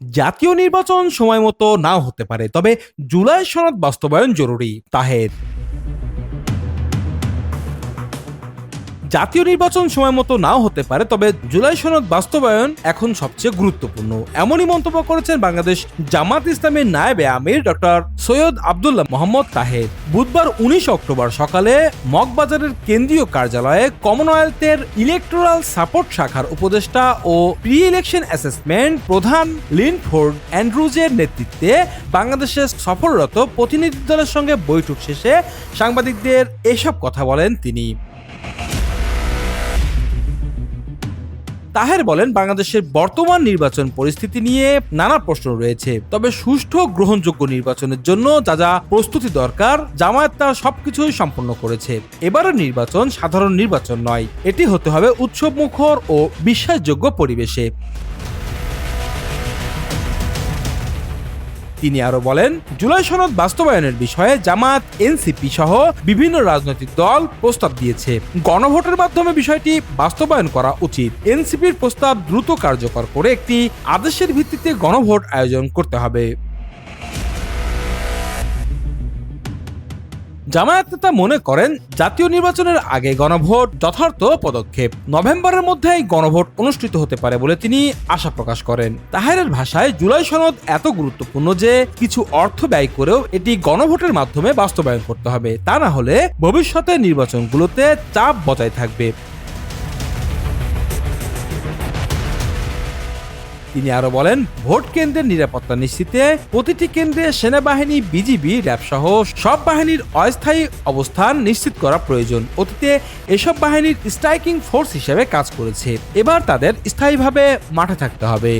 জাতীয় নির্বাচন সময় মতো নাও হতে পারে তবে জুলাই সনদ বাস্তবায়ন জরুরি। তাহের জাতীয় নির্বাচন সময় মতো নাও হতে পারে, তবে জুলাই সনদ বাস্তবায়ন এখন সবচেয়ে গুরুত্বপূর্ণ। এমনই মন্তব্য করেছেন বাংলাদেশ জামাত ইসলামের নায়েবে আমির ডক্টর সৈয়দ আবদুল্লাহ মোহাম্মদ তাহের। বুধবার উনিশ অক্টোবর সকালে মগবাজারের কেন্দ্রীয় কার্যালয়ে কমনওয়েলথের ইলেকটোরাল সাপোর্ট শাখার উপদেষ্টা ও প্রি ইলেকশন অ্যাসেসমেন্ট প্রধান লিনফোর্ড অ্যান্ড্রুজের নেতৃত্বে বাংলাদেশের সফররত প্রতিনিধি দলের সঙ্গে বৈঠক শেষে সাংবাদিকদের এসব কথা বলেন তিনি। তাহের বলেন, বাংলাদেশের বর্তমান নির্বাচন পরিস্থিতি নিয়ে নানা প্রশ্ন রয়েছে। তবে সুষ্ঠু গ্রহণযোগ্য নির্বাচনের জন্য যা যা প্রস্তুতি দরকার, জামায়াত তা সবকিছুই সম্পন্ন করেছে। এবারের নির্বাচন সাধারণ নির্বাচন নয়, এটি হতে হবে উৎসবমুখর ও বিশ্বাসযোগ্য পরিবেশে। তিনি আরও বলেন, জুলাই সনদ বাস্তবায়নের বিষয়ে জামাত এনসিপি সহ বিভিন্ন রাজনৈতিক দল প্রস্তাব দিয়েছে। গণভোটের মাধ্যমে বিষয়টি বাস্তবায়ন করা উচিত। এনসিপির প্রস্তাব দ্রুত কার্যকর করে একটি আদেশের ভিত্তিতে গণভোট আয়োজন করতে হবে। জামায়াত নেতা মনে করেন জাতীয় নির্বাচনের আগে গণভোট যথার্থ পদক্ষেপ। নভেম্বরের মধ্যেই গণভোট অনুষ্ঠিত হতে পারে বলে তিনি আশা প্রকাশ করেন। তাহেরের ভাষায় জুলাই সনদ এত গুরুত্বপূর্ণ যে কিছু অর্থ ব্যয় করেও এটি গণভোটের মাধ্যমে বাস্তবায়ন করতে হবে। তা না হলে ভবিষ্যতে নির্বাচনগুলোতে চাপ বজায় থাকবে। তিনি আরও বলেন, ভোট কেন্দ্রের নিরাপত্তা নিশ্চিতে প্রতিটি কেন্দ্রে সেনাবাহিনী, বিজিবি র্যাব সহ সব বাহিনীর অস্থায়ী অবস্থান নিশ্চিত করা প্রয়োজন। অতীতে এসব বাহিনীর স্ট্রাইকিং ফোর্স হিসেবে কাজ করেছে। এবার তাদের স্থায়ীভাবে মাঠে থাকতে হবে।